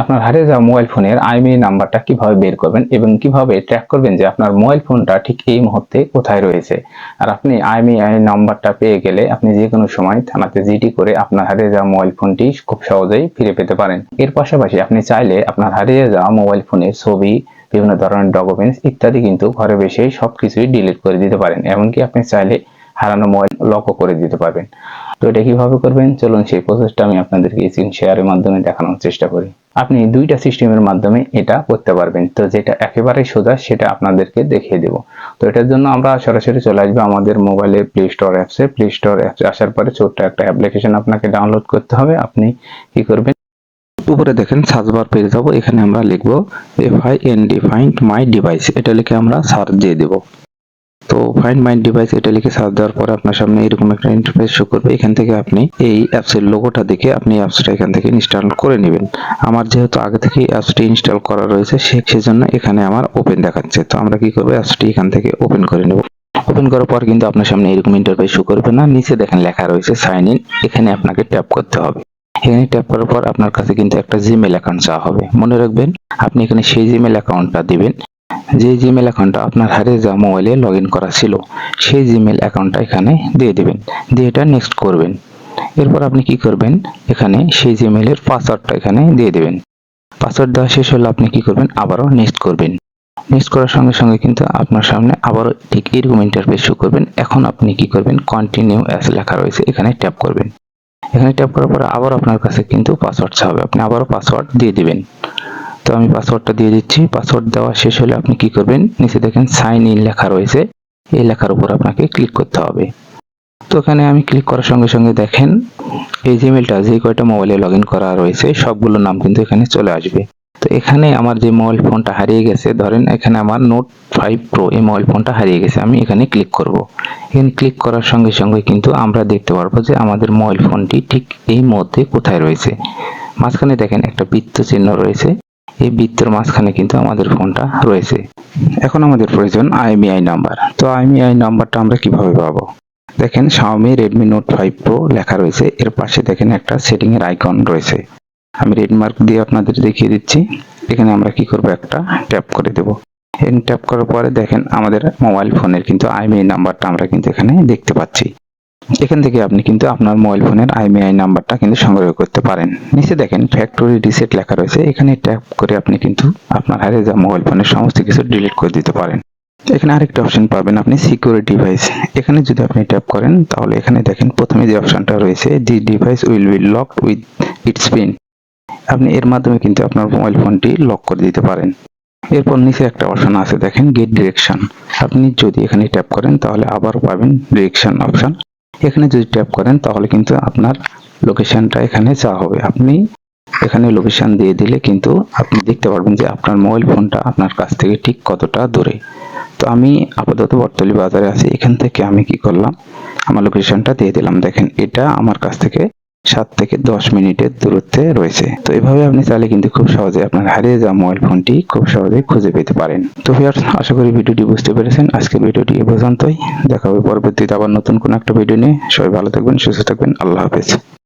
আপনার হারিয়ে যাওয়া মোবাইল ফোনের আইএমই নাম্বারটা কীভাবে বের করবেন এবং কীভাবে ট্র্যাক করবেন যে আপনার মোবাইল ফোনটা ঠিক এই মুহূর্তে কোথায় রয়েছে? আর আপনি আইএমই নাম্বারটা পেয়ে গেলে আপনি যে কোনো সময় থানাতে জিডি করে আপনার হারিয়ে যাওয়া মোবাইল ফোনটি খুব সহজেই ফিরে পেতে পারেন। এর পাশাপাশি আপনি চাইলে আপনার হারিয়ে যাওয়া মোবাইল ফোনের ছবি, বিভিন্ন ধরনের ডকুমেন্টস ইত্যাদি কিন্তু ঘরে বসেই সবকিছুই ডিলিট করে দিতে পারেন। এমনকি আপনি চাইলে হারানো মোবাইল লকও করে দিতে পারবেন। তো এটা কীভাবে করবেন? চলুন সেই প্রসেসটা আমি আপনাদেরকে স্ক্রিন শেয়ারের মাধ্যমে দেখানোর চেষ্টা করি। আপনি দুইটা সিস্টেমের মাধ্যমে এটা করতে পারবেন। তো যেটা একেবারে সোজা, সেটা আপনাদেরকে দেখিয়ে দেব। তো এটার জন্য আমরা সরাসরি চলে আসব আমাদের মোবাইলে প্লে স্টোর অ্যাপসে প্লে স্টোর অ্যাপসে আসার পরে ছোট্ট একটা অ্যাপ্লিকেশন আপনাকে ডাউনলোড করতে হবে। আপনি কি করবেন? উপরে দেখেন সার্চ বার পেয়ে যাব। এখানে আমরা লিখব F I N D find my device এটা লিখে আমরা সার্চ দিয়ে দেবো। তো ফাইন্ড মাই ডিভাইস এটা লিখে সার্চ দেওয়ার পরে আপনার সামনে এরকম একটা ইন্টারফেস শো করবে। এখান থেকে আপনি এই অ্যাপসের লোগোটা দেখে আপনি অ্যাপসটা এখান থেকে ইনস্টল করে নেবেন। আমার যেহেতু আগে থেকে অ্যাপসটি ইনস্টল করা রয়েছে, সে- সেজন্য এখানে আমার ওপেন দেখাচ্ছে। তো আমরা কি করব? অ্যাপসটি এখান থেকে ওপেন করে নেব। ওপেন করার পর কিন্তু আপনার সামনে এরকম ইন্টারফেস শো করবে না। নিচে দেখেন লেখা রয়েছে সাইন ইন এখানে আপনাকে ট্যাপ করতে হবে। এখানে ট্যাপ করার পর আপনার কাছে কিন্তু একটা জিমেল অ্যাকাউন্ট চাওয়া হবে। মনে রাখবেন, আপনি এখানে সেই জিমেল অ্যাকাউন্টটা দিবেন। যে জিমেল অ্যাকাউন্টটা আপনার হারিয়ে যাওয়া মোবাইলে লগ করা ছিল, সেই জিমেল অ্যাকাউন্টটা এখানে দিয়ে দেবেন, দিয়ে এটা নেক্সট করবেন। এরপর আপনি কি করবেন? এখানে সেই জিমেলের পাসওয়ার্ডটা এখানে দিয়ে দেবেন। পাসওয়ার্ড দেওয়া শেষ হলে আপনি কি করবেন? আবারও নেক্সট করবেন। নেক্সট করার সঙ্গে সঙ্গে কিন্তু আপনার সামনে আবারও ঠিক এরকম ইন্টারফেস শো করবেন। এখন আপনি কি করবেন? কন্টিনিউ অ্যাস লেখা রয়েছে, এখানে ট্যাপ করবেন। এখানে ট্যাপ করার পরে আবার আপনার কাছে কিন্তু পাসওয়ার্ড চাবে আপনি আবারও পাসওয়ার্ড দিয়ে দিবেন। তো আমি পাসওয়ার্ডটা দিয়ে দিচ্ছি। পাসওয়ার্ড দেওয়া শেষ হলে আপনি কি করবেন? নিচে দেখেন সাইন ইন লেখা রয়েছে। এই লেখার উপর আপনাকে ক্লিক করতে হবে। তো এখানে আমি ক্লিক করার সঙ্গে সঙ্গে দেখেন, এই জিমেলটা যে কয়টা মোবাইলে লগ করা রয়েছে, সবগুলোর নাম কিন্তু এখানে চলে আসবে। তো এখানে আমার যে মোবাইল ফোনটা হারিয়ে গেছে, ধরেন এখানে আমার নোট ফাইভ প্রো এই মোবাইল ফোনটা হারিয়ে গেছে, আমি এখানে ক্লিক করব। এখানে ক্লিক করার সঙ্গে সঙ্গে কিন্তু আমরা দেখতে পারব যে আমাদের মোবাইল ফোনটি ঠিক এই মুহূর্তে কোথায় রয়েছে। মাঝখানে দেখেন একটা বৃত্ত চিহ্ন রয়েছে। এই বৃত্তের মাঝখানে কিন্তু আমাদের ফোনটা রয়েছে। এখন আমাদের প্রয়োজন আইএমইআই নাম্বার। তো আইএমইআই নাম্বারটা আমরা কীভাবে পাবো? দেখেন, Xiaomi Redmi Note 5 Pro লেখা রয়েছে। এর পাশে দেখেন একটা সেটিং এর আইকন রয়েছে। আমি রেড মার্ক দিয়ে আপনাদের দেখিয়ে দিচ্ছি। এখানে আমরা কি করব? একটা ট্যাপ করে দেব। এখানে ট্যাপ করার পরে দেখেন, আমাদের মোবাইল ফোনের কিন্তু আইএমইআই নাম্বারটা আমরা কিন্তু এখানে দেখতে পাচ্ছি। এখান থেকে আপনি কিন্তু আপনার মোবাইল ফোনের আইএমইআই নাম্বারটা কিন্তু সংগ্রহ করতে পারেন। নিচে দেখেন ফ্যাক্টরি রিসেট লেখা রয়েছে। এখানে ট্যাপ করে আপনি কিন্তু আপনার হারিয়ে যাওয়া মোবাইল ফোনের সমস্ত কিছু ডিলিট করে দিতে পারেন। এখানে আরেকটা অপশন পাবেন আপনি সিকিউরিটি ডিভাইস এখানে যদি আপনি ট্যাপ করেন, তাহলে এখানে দেখেন, প্রথমে যে অপশনটা রয়েছে the device will be lock with its pin আপনি এর মাধ্যমে কিন্তু আপনার মোবাইল ফোনটি লক করে দিতে পারেন। এরপর নিচে একটা অপশন আছে, দেখেন গেট ডিরেকশন আপনি যদি এখানে ট্যাপ করেন, তাহলে আবারও পাবেন ডিরেকশন অপশন এখানে যদি ট্যাপ করেন, তাহলে কিন্তু আপনার লোকেশানটা এখানে যা হবে। আপনি এখানে লোকেশান দিয়ে দিলে কিন্তু আপনি দেখতে পারবেন যে আপনার মোবাইল ফোনটা আপনার কাছ থেকে ঠিক কতটা দূরে। তো আমি আপাতত বটতলি বাজারে আছি। এখান থেকে আমি কি করলাম? আমার লোকেশনটা দিয়ে দিলাম। দেখেন, এটা আমার কাছ থেকে সাত থেকে দশ মিনিটের দূরত্বে রয়েছে। তো এভাবে আপনি চাইলে কিন্তু খুব সহজে আপনার হারিয়ে যাওয়া মোবাইল ফোনটি খুব সহজে খুঁজে পেতে পারেন। তো ভিউয়ার্স আশা করি ভিডিওটি বুঝতে পেরেছেন। আজকের ভিডিওটি এ পর্যন্তই। দেখা হবে পরবর্তীতে আবার নতুন কোনো একটা ভিডিও নিয়ে। সবাই ভালো থাকবেন, সুস্থ থাকবেন। আল্লাহ হাফেজ।